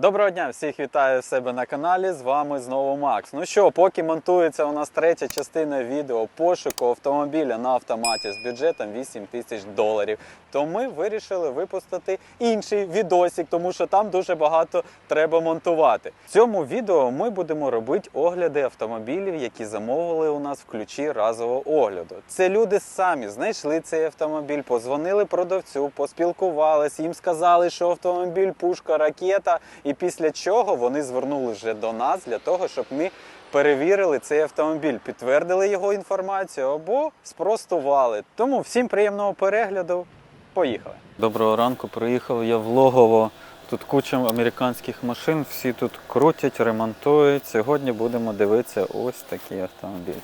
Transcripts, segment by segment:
Доброго дня, всіх вітаю в себе на каналі. З вами знову Макс. Ну що, поки монтується у нас третя частина відео пошуку автомобіля на автоматі з бюджетом 8 тисяч доларів, то ми вирішили випустити інший відосик, тому що там дуже багато треба монтувати. В цьому відео ми будемо робити огляди автомобілів, які замовили у нас в ключі разового огляду. Це люди самі знайшли цей автомобіль, позвонили продавцю, поспілкувались, їм сказали, що автомобіль пушка, ракета. І після чого вони звернули вже до нас для того, щоб ми перевірили цей автомобіль, підтвердили його інформацію або спростували. Тому всім приємного перегляду. Поїхали. Доброго ранку. Приїхав я в Логово. Тут куча американських машин, всі тут крутять, ремонтують. Сьогодні будемо дивитися ось такий автомобіль.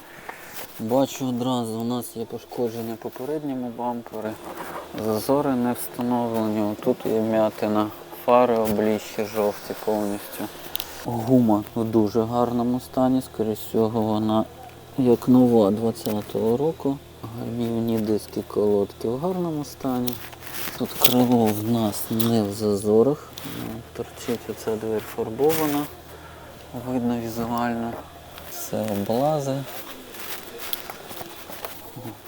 Бачу одразу, у нас є пошкодження попередньому бампери, зазори не встановлені. Тут є м'ятина, фари обліщі жовті повністю. Гума в дуже гарному стані, скоріш всього, вона як нова 20-го року. Гальмівні диски колодки в гарному стані. Тут крило в нас не в зазорах. Ну, Торчить оця двері фарбована. Видно візуально. Це облази.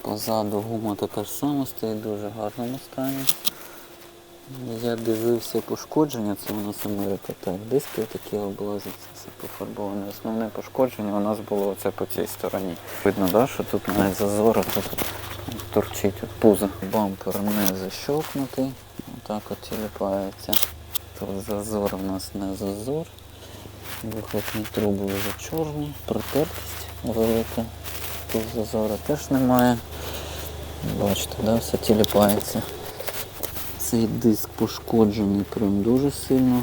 Позаду гума така ж сама стоїть в дуже гарному стані. Я дивився пошкодження, це у нас Америка. Так, диски такі облази, це все пофарбоване. Основне пошкодження у нас було оце по цій стороні. Видно, да, що тут навіть зазори, тут торчить от пузо. Бампер не защолкнутий, отак от тіліпається. Тут зазор у нас не зазор. Вихлопні труби вже чорні, протертість велика. Тут зазора теж немає. Бачите, да, все тіліпається. Цей диск пошкоджений прям дуже сильно.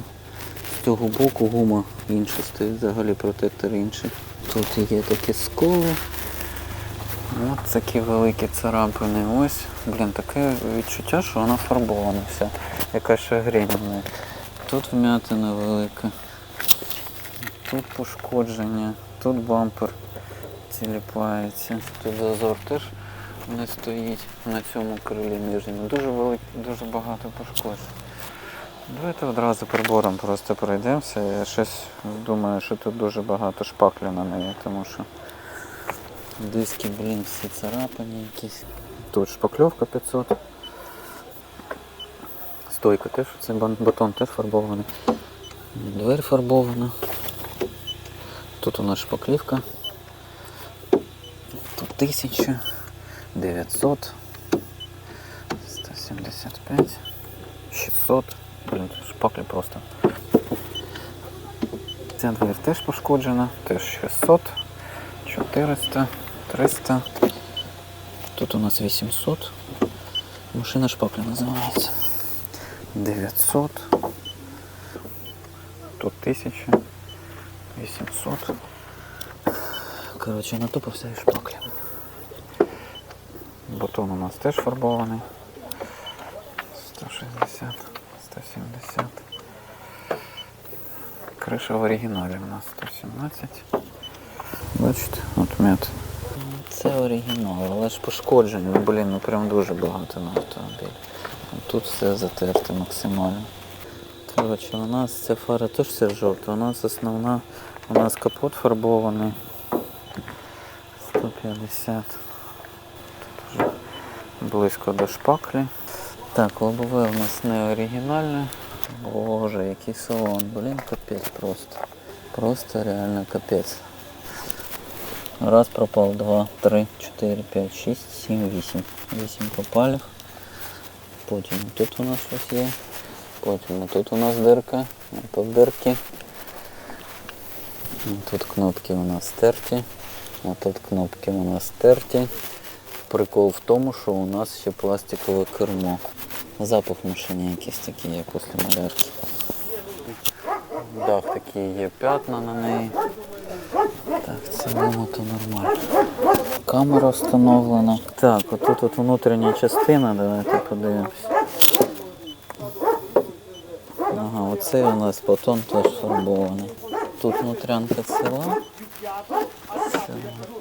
З цього боку гума інша стоїть, взагалі протектор інший. Тут є такі сколи. Ось такі великі царапини. Ось, блін, таке відчуття, що вона фарбована вся. Яка ще грінь в неї. Тут вмятина велика. Тут пошкодження, тут бампер тіліпається. Тут зазор теж не стоїть на цьому крилі нижньому. Дуже велик, дуже багато пошкоджень. Давайте одразу прибором просто пройдемося. Я щось думаю, що тут дуже багато шпаклю на неї, тому що диски, блін, всі царапані якісь. Тут шпакльовка 500. Стойка теж, цей батон теж фарбований. Дверь фарбована. Тут у нас шпаклівка. Тут 1000, 900, 175, 600. Блін, шпаклі просто. Ця двері теж пошкоджена, теж 600, 400, 300. Тут у нас 800. Машина шпакля називається. 900. Тут 1000. 800. Коротше, натупився і шпаклі. Бутон у нас теж фарбований. 160, 170. Криша в оригіналі у нас 117. Бачите, от м'ят. Це оригінал, але ж пошкоджень, ну блін, ну прям дуже багато на автомобілі. Тут все затерте максимально. Коротше, у нас ця фара теж вся жовта, у нас основна, у нас капот фарбований. 150. Близько до шпаклі. Так, лобове у нас не оригінальне. Боже, який салон, блін, капець просто. Просто реально капець. Раз пропав, два, три, чотири, п'ять, шість, сім, вісім. Вісім попалів. Потім тут у нас щось є. Потім тут у нас дирка, тут дирки. Тут кнопки у нас стерті, а тут кнопки у нас стерті. Прикол в тому, що у нас ще пластикове кермо. Запах в машині якийсь такий є після малярки. Дах такі є п'ятна на неї. Так, в цілому то нормально. Камера встановлена. Так, отут от внутрішня частина, давайте подивимось. Ага, оцей у нас батон теж фарбований. Тут внутрянка ціла. Це,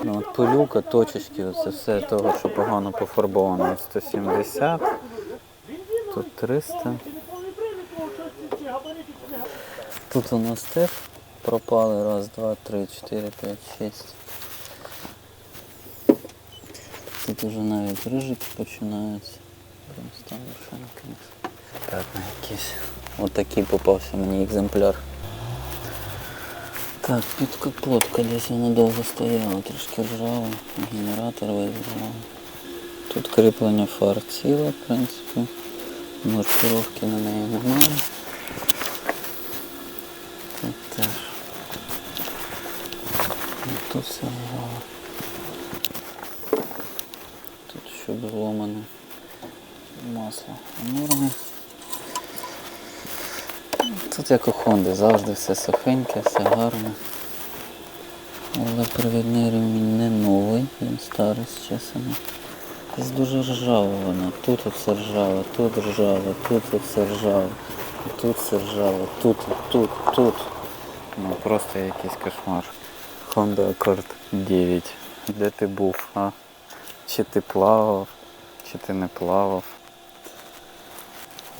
Ну, от пилюка, точечки, оце все того, що погано пофарбовано. 170, тут 300. Тут у нас теж пропали раз, два, три, чотири, п'ять, шість. Тут уже навіть рижики починаються. Прям. Так, на. Отакий попався мені екземпляр. Так, підкапотка десь вона довго стояла, трішки ржава, генератор весь. Тут кріплення фар ціле, в принципі. Маркировки на неї немає. Тут теж. І тут все ржаве. Тут щоб зломане масло норми. Тут як у Хонди, завжди все сухеньке, все гарне. Але провідний ремінь не новий, він старий зчесаний. Десь дуже ржава вона. Тут все ржаве, тут ржаве, тут все ржаве, тут все ржаве, тут, тут, тут. Ну просто якийсь кошмар. Honda Accord 9. Де ти був, а? Чи ти плавав, чи ти не плавав?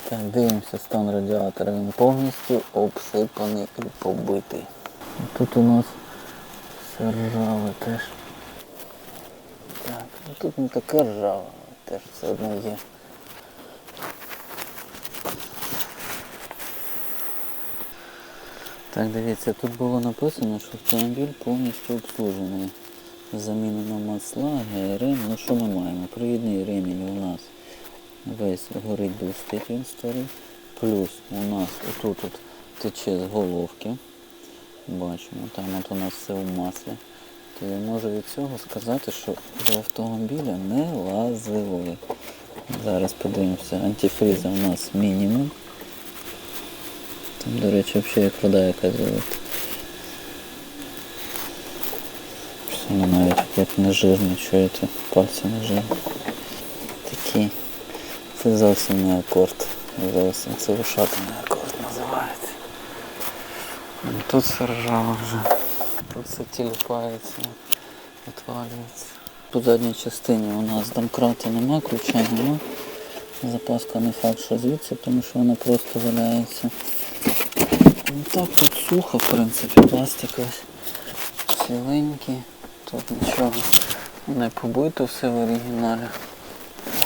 Так, дивимося стан радіатора. Він повністю обсипаний і побитий. Тут у нас все ржаве теж. Так, ну тут не таке ржаве, теж все одно є. Так, дивіться, тут було написано, що автомобіль повністю обслужений. Замінено масла, ГРМ. Ну що ми маємо? Провідний ремінь у нас весь горить блистить він старий. Плюс у нас отут от тече з головки. Бачимо, там от у нас все в маслі. То я можу від цього сказати, що до автомобіля не лазили. Зараз подивимося, антифриза у нас мінімум. Там, до речі, взагалі як вода якась. Воно навіть як не жирне, чуєте, пальці не жирні. Такі. Це зовсім не акорд. Зовсім це вишатаний акорд називається. Ну, Тут все ржаво вже. Тут все тіліпається, відвалюється. По задній частині у нас домкрата нема, ключа нема. Запаска не факт, що звідси, тому що вона просто валяється. Ну так тут сухо, в принципі, пластик ось ціленький. Тут нічого не побито, все в оригіналі.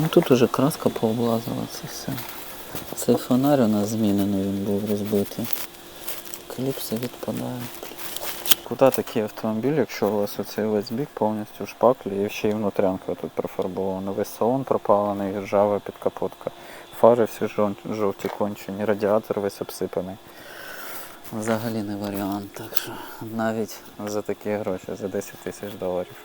Ну тут уже краска пооблазила це все. Цей фонарь у нас змінений, він був розбитий. Кліпси відпадають. Куди такий автомобіль, якщо у вас оцей весь бік повністю в шпаклі і ще й внутрянка тут профарбована. Весь салон пропалений, ржава підкапотка. Фари всі жовті кончені, радіатор весь обсипаний. Взагалі не варіант, так що навіть за такі гроші, за 10 тисяч доларів.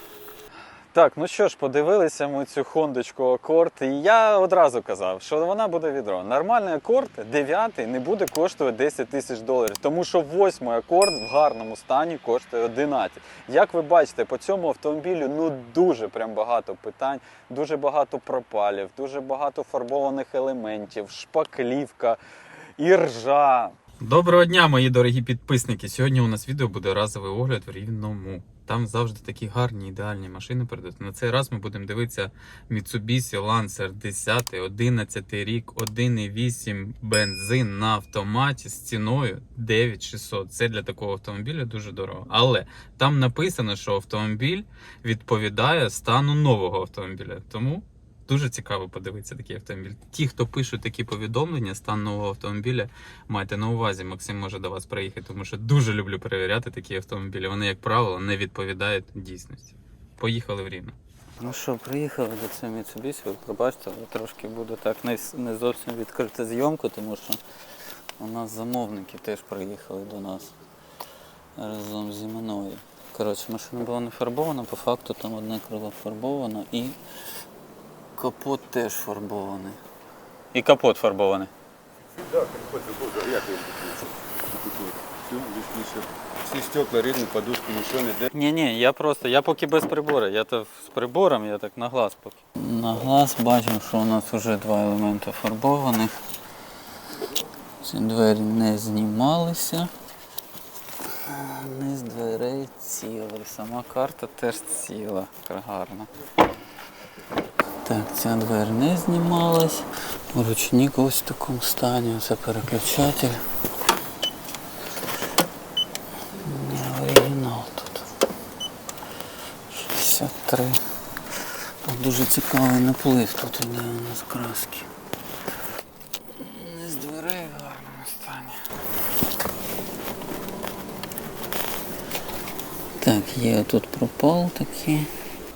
Так, ну що ж, подивилися ми цю хондочку Акорд, і я одразу казав, що вона буде відро. Нормальний акорд, 9 не буде коштувати 10 тисяч доларів, тому що восьмий акорд в гарному стані коштує 11. Як ви бачите, по цьому автомобілю ну дуже прям багато питань, дуже багато пропалів, дуже багато фарбованих елементів, шпаклівка, іржа. Доброго дня, мої дорогі підписники. Сьогодні у нас відео буде разовий огляд в рівному. Там завжди такі гарні ідеальні машини передають. На цей раз ми будемо дивитися Mitsubishi Lancer 10, 11 рік, 1,8 бензин на автоматі з ціною 9600. Це для такого автомобіля дуже дорого. Але там написано, що автомобіль відповідає стану нового автомобіля. Тому дуже цікаво подивитися такий автомобіль. Ті, хто пишуть такі повідомлення, стан нового автомобіля, майте на увазі, Максим може до вас приїхати, тому що дуже люблю перевіряти такі автомобілі. Вони, як правило, не відповідають дійсності. Поїхали в Рівне. Ну що, приїхали до цього Mitsubishi, ви пробачте, але трошки буде так не, не зовсім відкрита зйомка, тому що у нас замовники теж приїхали до нас разом зі мною. Коротше, машина була не фарбована, по факту там одне крило фарбовано і капот теж фарбований. І капот фарбований. Всі стекла рідні, подушки, нічого не де. Ні, ні, я просто, я поки без прибору. Я то з прибором, я так на глаз поки. На глаз бачимо, що у нас вже два елементи фарбованих. Ці двері не знімалися. Низ дверей цілий. Сама карта теж ціла. Гарна. Так, ця двері не знімалась. Ручник ось в такому стані, це переключатель. Не оригінал тут. 63. Тут дуже цікавий наплив тут іде у нас краски. Не з дверей в гарному стані. Так, є тут пропал такий.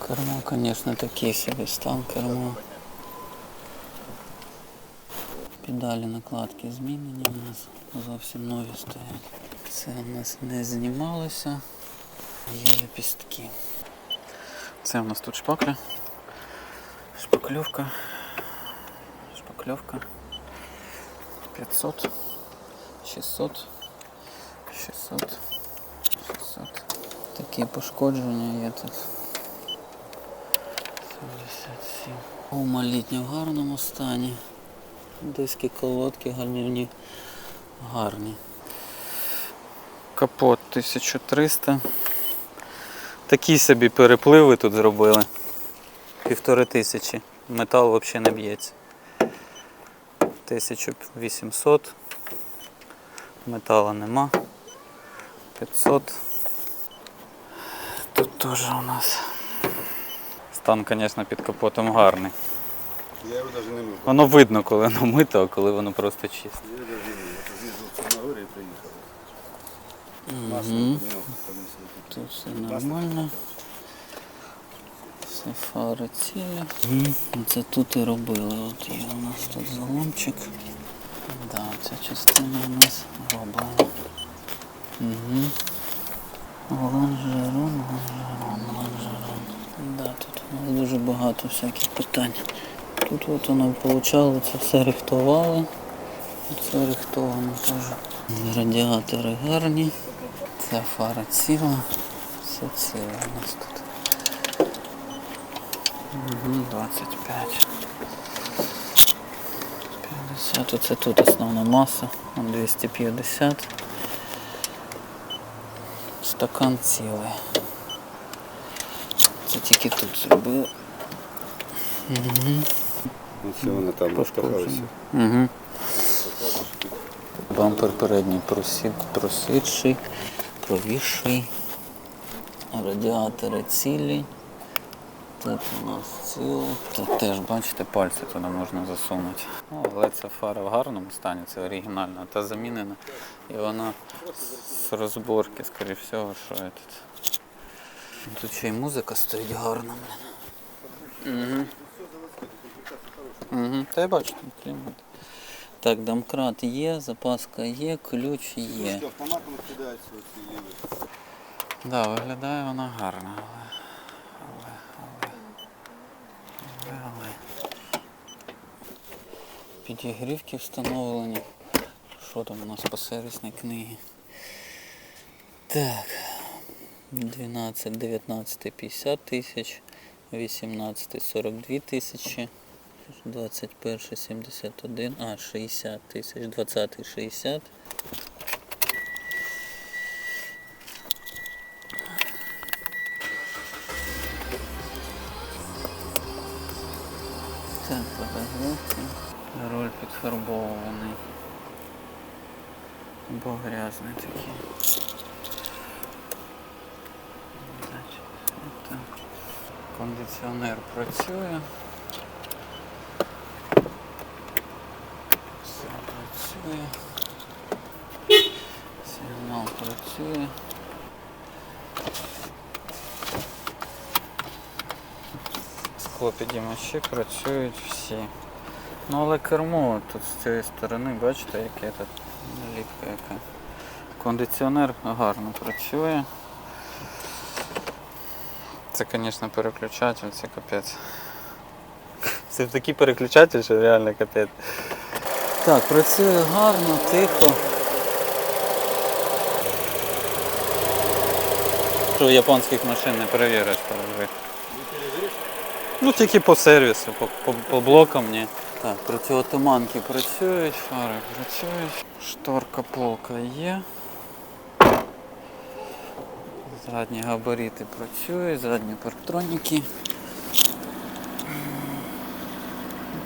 Кермо, звісно, такий собі стан кермо. Педалі накладки змінені у нас зовсім нові стоять. Це у нас не знімалося. Є лепістки. Це у нас тут шпакля. Шпакльовка. Шпакльовка. 500. 600. 600. 600. Такі пошкодження є тут. 77. Гума літня в гарному стані. Диски колодки гарнівні. Гарні. Капот 1300. Такі собі перепливи тут зробили. Півтори тисячі. Метал взагалі не б'ється. 1800. Металу нема. 500. Тут теж у нас. Стан, звісно, під капотом гарний. Я його навіть не мив. Воно видно, коли воно мито, а коли воно просто чисте. Я навіть не мив. Я з'їздив на горі і приїхав. Масло Угу. поміняв, помісив. Тут все нормально. Все фари цілі. Мгм. Це тут і робили. От є у нас тут заломчик. Да, ця частина у нас роблена. Угу. Лонжерон, лонжерон, лонжерон. Да, тут нас дуже багато всяких питань. Тут от воно получало, це все рихтували. Це рихтовано теж. Радіатори гарні. Ця фара ціла. Все ціле у нас тут. Угу, 25. 50. Оце тут основна маса. 250. Стакан цілий. Це тільки тут зробили. Угу. Ну, все, воно там розтахалося. Угу. Бампер передній просід, просідший, провісший. Радіатори цілі. Тут у нас ціле. Тут теж, бачите, пальці туди можна засунути. Ну, але ця фара в гарному стані, це оригінальна, та замінена. І вона з розборки, скоріше всього, що я тут. Тут ще й музика стоїть гарна. Угу. Угу. Та я бачу, там клімат. Так, домкрат є, запаска є, ключ є. Автоматом кидається оці ліви. Да, виглядає вона гарно, але. Але, але. Але, але. Підігрівки встановлені. Що там у нас по сервісній книгі? Так. 12, 19, 50 тисяч, 18, 42 тисячі, 21, 71, а, 60 тисяч, 20, 60. Склопідіймачі працюють всі. Ну але кермо тут з цієї сторони, бачите, яке тут наліпка яка. Кондиціонер гарно працює. Це, звісно, переключатель, це капець. Це такий переключатель, що реально капець. Так, працює гарно, тихо. Що японських машин не перевіриш пережив. Ну тільки по сервісу, по, по, по блокам ні. Так, протиотуманки працюють, фари працюють. Шторка полка є. Задні габарити працюють, задні парктроніки.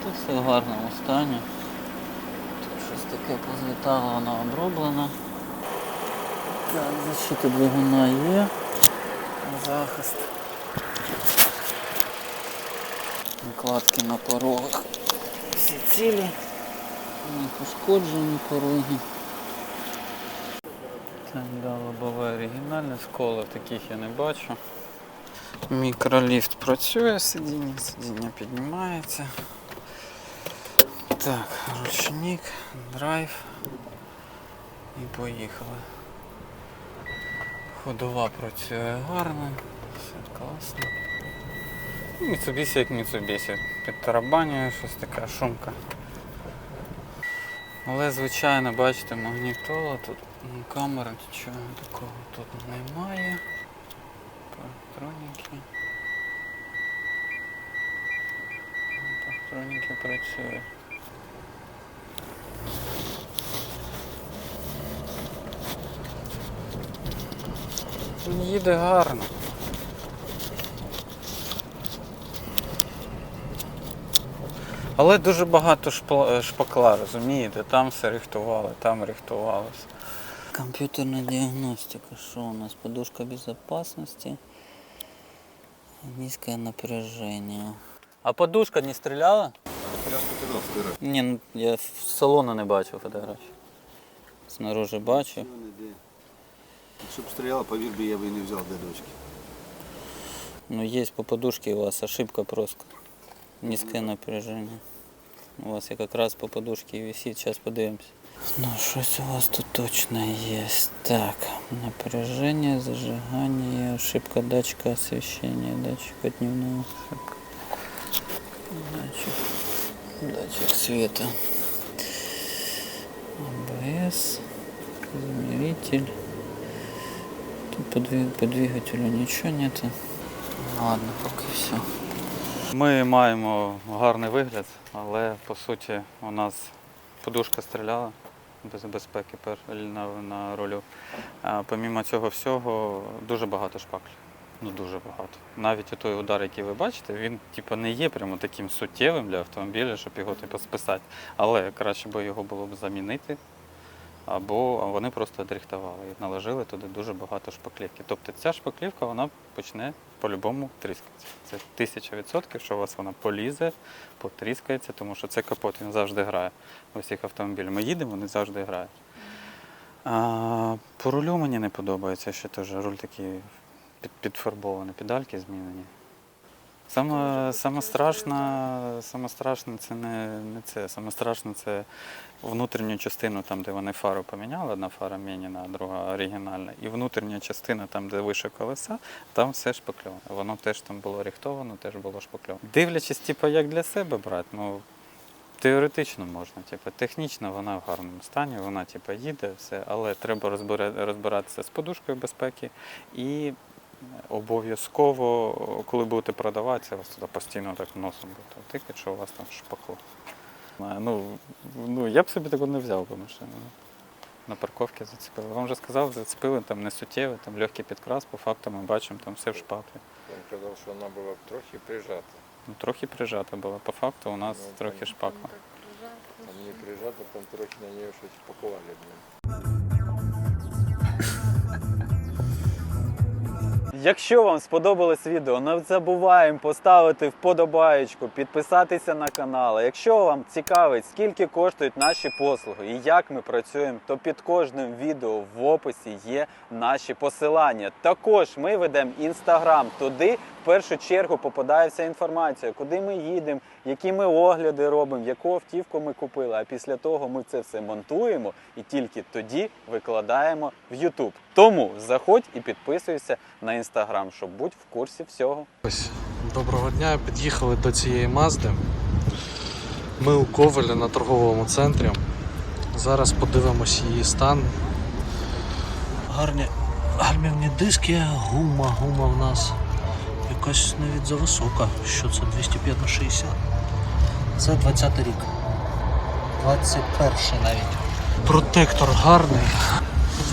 Тут все в гарному стані. Тут щось таке позлітало, воно оброблено. Так, защита двигуна є. Захист. Накладки на порогах. Всі цілі. Не пошкоджені пороги. Так, да, лобове оригінальне, сколів таких я не бачу. Мікроліфт працює, сидіння, сидіння піднімається. Так, ручник, драйв. І поїхали. Ходова працює гарно, все класно. Ну, Mitsubishi як Mitsubishi. Підтарабанює щось така шумка. Але, звичайно, бачите, магнітола, тут м, камери, нічого такого тут немає. Парктроніки. Парктроніки працюють. Їде гарно. Але дуже багато е, шпакла, розумієте? Там все рихтували, там рихтувалося. Комп'ютерна діагностика. Що у нас? Подушка безопасности. Низкое напряжение. А подушка не стріляла? Я ж показав вчора. Ні, ну я з салону не бачив фотографій. Снаружи бачив. Якщо б стріляла, повір би, я би і не взяв для дочки. Ну, есть по подушке у вас ошибка просто. Низкое напряжение. У вас я как раз по подушке висит. Сейчас подивимся. Ну, щось у вас тут точно есть. Так, напряжение, зажигание, ошибка датчика освещения, датчика дневного. Датчик, датчик света. АБС, измеритель. Тут по, двиг- по двигателю ничего нету. Ладно, поки все. Ми маємо гарний вигляд, але по суті у нас подушка стріляла без безпеки на, на рулю. А помімо цього всього, дуже багато шпаклів. Ну дуже багато. Навіть той удар, який ви бачите, він типу, не є прямо таким суттєвим для автомобіля, щоб його типу, списати. Але краще би його було б замінити. Або вони просто дрихтували і наложили туди дуже багато шпаклівки. Тобто ця шпаклівка вона почне по-любому тріскається. Це тисяча відсотків, що у вас вона полізе, потріскається, тому що це капот, він завжди грає. У всіх автомобілях. Ми їдемо, вони завжди грають. А, по рулю мені не подобається, що теж руль такий під, підфарбований, педальки змінені. Саме, саме страшне, саме страшне це не, не це. Саме страшне це внутрішню частину, там, де вони фару поміняли, одна фара мініна, а друга оригінальна. І внутрішня частина, там, де вище колеса, там все шпакльоване. Воно теж там було рихтовано, теж було шпакльоване. Дивлячись, типу, як для себе брати, ну теоретично можна, типу, технічно вона в гарному стані, вона типу, їде, все, але треба розбиратися з подушкою безпеки і обов'язково, коли будете продаватися, вас туди постійно так носом буде тикати, що у вас там шпакло. Ну, ну, я б собі таку не взяв би машину. На парковці зацепили. Вам вже сказав, зацепили там не суттєво, там легкий підкрас, по факту ми бачимо, там все в шпаклі. Він казав, що вона була б трохи прижата. Ну, трохи прижата була, по факту у нас Ну, трохи шпакла. А мені прижата, там трохи на неї щось пакували. Якщо вам сподобалось відео, не забуваємо поставити вподобаєчку, підписатися на канал. Якщо вам цікавить, скільки коштують наші послуги і як ми працюємо, то під кожним відео в описі є наші посилання. Також ми ведемо інстаграм. Туди в першу чергу попадає вся інформація, куди ми їдемо, які ми огляди робимо, яку автівку ми купили. А після того ми це все монтуємо і тільки тоді викладаємо в YouTube. Тому заходь і підписуйся на інстаграм, щоб бути в курсі всього. Ось, доброго дня. Під'їхали до цієї Мазди. Ми у Ковелі на торговому центрі. Зараз подивимось її стан. Гарні гальмівні диски, гума, гума в нас якась навіть зависока. Що це 205 на 60? Це 20 рік. 21 навіть. Протектор гарний.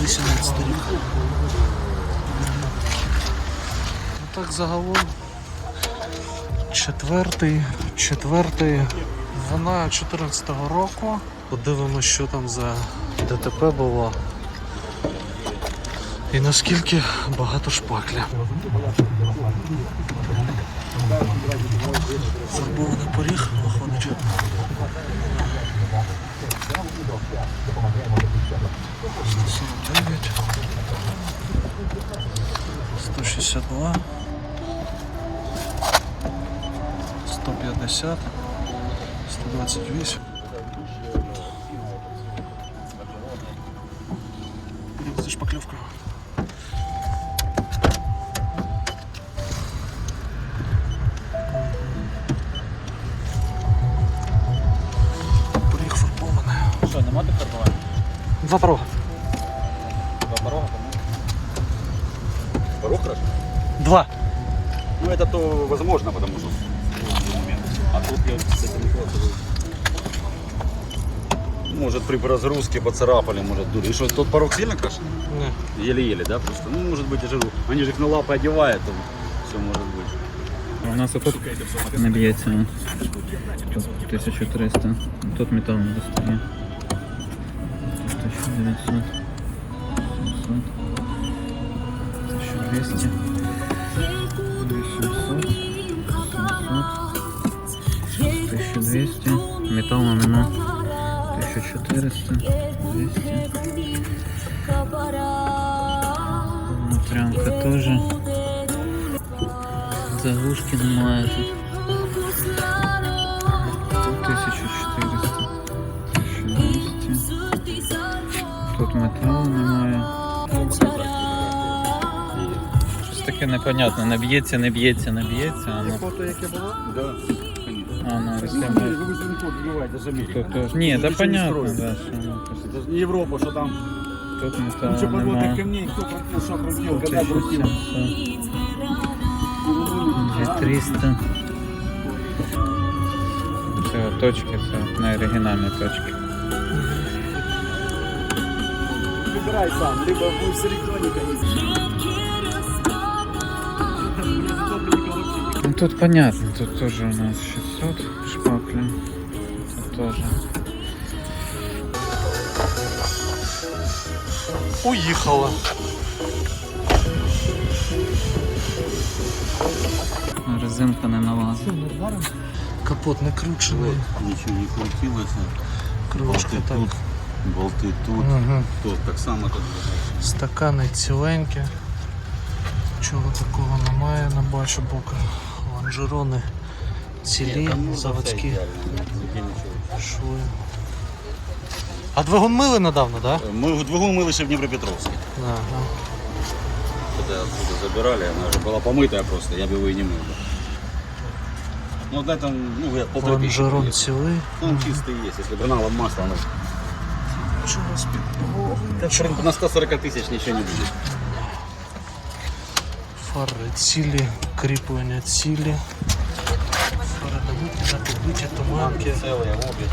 18 рік. Ну так загалом. Четвертий, четвертий, вона 14-го року. Подивимося, що там за ДТП було. І наскільки багато шпакля. Фарбований поріг виходить. Сто дев'ять. Сто шістдесят два. Сто п'ятдесят. Сто двадцять вісім. Два порога. Два порога, Порог хорошо? Два. Ну это то возможно, потому что момент. А тут я с этим не хватаю. Может при разгрузке поцарапали, может дури. И что, тот порог сильно крашен? Ні. Еле-еле, да, просто? Ну, может быть, я же говорю, они же их на лапы одевают, там все может быть. У нас отут не б'ється. Тут 1300. Тут метал не достає. 1900. 700. 1200. 800. 1200. Металу нема. 1400. 200. Внутрянка теж. Заглушки немає Тут металу немає. Щось таке непонятне. Не б'ється, не б'ється, не б'ється. А ну, Фото яке було? Да, конечно. а, ну Ну, розглядаю. вы же не код вбиваете, даже Америка. Тут теж. Ні, да Ничего не понятно, строится. да, що воно просто- Это же не Европа, что там Тут куча металу подводных немає. камней, кто крутил, что крутил, когда крутил. 1700. 2300. Це точки, це не оригінальні точки. Выбирай сам, либо будешь с электроникой. Ну тут понятно, тут тоже у нас 600 шпакля. Тут тоже. Уїхала. Резинка не налазить. Капот не кручений. Ничего не крутилось. Кружка Болты так. тут, болты тут. Угу. Тут так само тут. Стакани ціленькі. Чого такого немає, не бачу боку. Лонжерони цілі, заводські шви. А двигун мили недавно, так? Да? Мы двигун мыли ще в Днепропетровске. Ага. Когда оттуда забирали, она уже была помытая просто, я бы его и не мыл. бы. Ну, вот на этом, ну, я полторы тысячи. Лонжерон проехал. цілий. Ну, он чистый есть, если бы налом масла, оно... Чого спідбору? В принципе, на 140 тысяч ничего не будет. Фари цілі, кріплення цілі. Фари добиті, напідбиті, туманки. Целые, обе.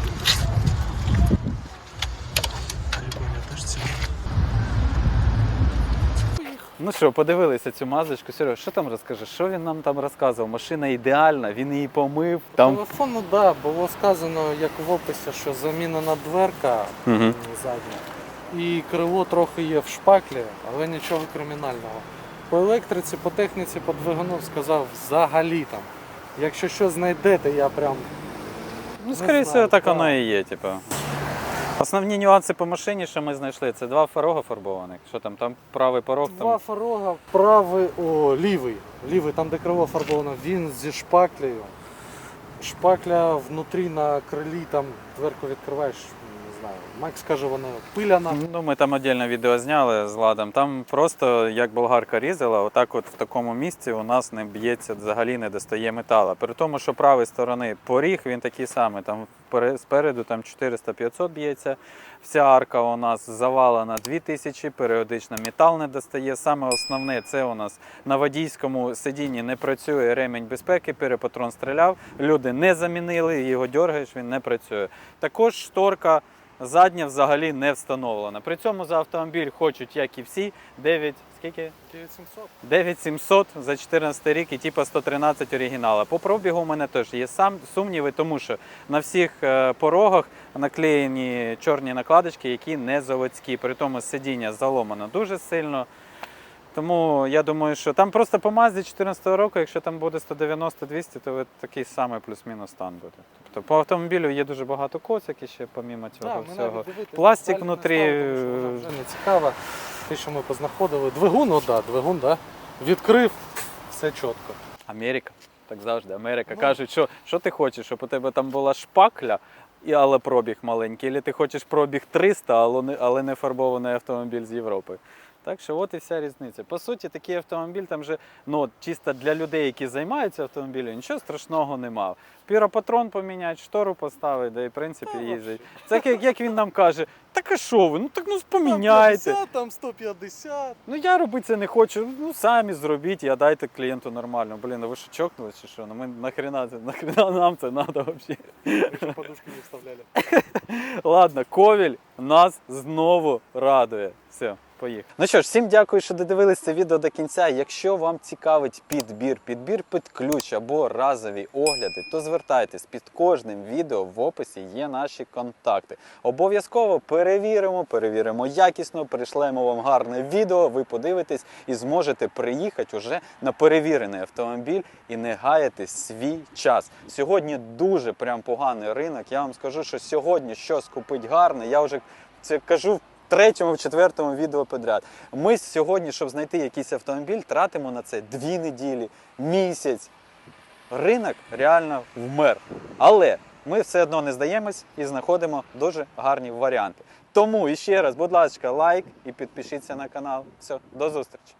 Ну що, подивилися цю мазочку. Сереж, що там розкажи? Що він нам там розказував? Машина ідеальна, він її помив. Там Телефону, да, було сказано, як в описі, що замінена дверка м, задня. І крило трохи є в шпаклі, але нічого кримінального. По електриці, по техніці, по двигуну сказав взагалі там. Якщо що знайдете, я прям. Ну, скоріше так да. воно і є, типу. Основні нюанси по машині, що ми знайшли, це два порога фарбованих. Що там? Там правий порог, Два там фарога, правий, о, лівий. Лівий, там де крило фарбовано, він зі шпаклею. Шпакля внутрі на крилі, там дверку відкриваєш, не знаю. Макс каже, вона пиляна. Ну, ми там віддільне відео зняли з Ладом. Там просто як болгарка різала, отак от в такому місці у нас не б'ється, взагалі не достає метала. При тому, що правої сторони поріг, він такий самий. Там спереду там 400-500 б'ється. Вся арка у нас завалена 2000, періодично метал не достає. Саме основне це у нас на водійському сидінні не працює ремень безпеки, перепатрон стріляв. Люди не замінили, його дергаєш, він не працює. Також шторка. Задня взагалі не встановлена. При цьому за автомобіль хочуть, як і всі, 9, скільки? 9700. 9700 за 14 рік і типа 113 оригінала. По пробігу у мене теж є сам сумніви, тому що на всіх е, порогах наклеєні чорні накладочки, які не заводські. При тому сидіння заломано дуже сильно. Тому я думаю, що там просто по Мазді 14 року, якщо там буде 190-200, то такий самий плюс-мінус стан буде. Тобто по автомобілю є дуже багато коцик ще, помімо цього Да, всього. навіть Пластик внутрі, вже не цікаво. Те, що ми познаходили. Двигун, о, да, двигун, да. Відкрив, все чітко. Америка. Так завжди, Америка. Ну. Кажуть, що, що ти хочеш, щоб у тебе там була шпакля, і, але пробіг маленький, або ти хочеш пробіг 300, але не фарбований автомобіль з Європи. Так що от і вся різниця. По суті, такий автомобіль там вже ну, чисто для людей, які займаються автомобілем, нічого страшного нема. Піропатрон поміняти, штору поставити, да і в принципі їздить. Це як, як він нам каже, так а що ви? Ну так ну поміняйте. 50, там 150. Ну я робити це не хочу. Ну самі зробіть, а дайте клієнту нормально. Блін, а ви що чокнулись чи що? Ну ми нахрена це нахрена нам це треба взагалі. Щоб подушки не вставляли. Ладно, ковіль нас знову радує. Все, поїхали. Ну що ж, всім дякую, що додивились це відео до кінця. Якщо вам цікавить підбір, підбір під ключ або разові огляди, то звертайтесь під кожним відео в описі є наші контакти. Обов'язково перевіримо, перевіримо якісно, прийшлемо вам гарне відео. Ви подивитесь і зможете приїхати уже на перевірений автомобіль і не гаяти свій час. Сьогодні дуже прям поганий ринок. Я вам скажу, що сьогодні щось купить гарне. Я вже це кажу третьому, в четвертому відео підряд. Ми сьогодні, щоб знайти якийсь автомобіль, тратимо на це дві неділі, місяць. Ринок реально вмер. Але ми все одно не здаємось і знаходимо дуже гарні варіанти. Тому іще раз, будь ласка, лайк і підпишіться на канал. Все, до зустрічі!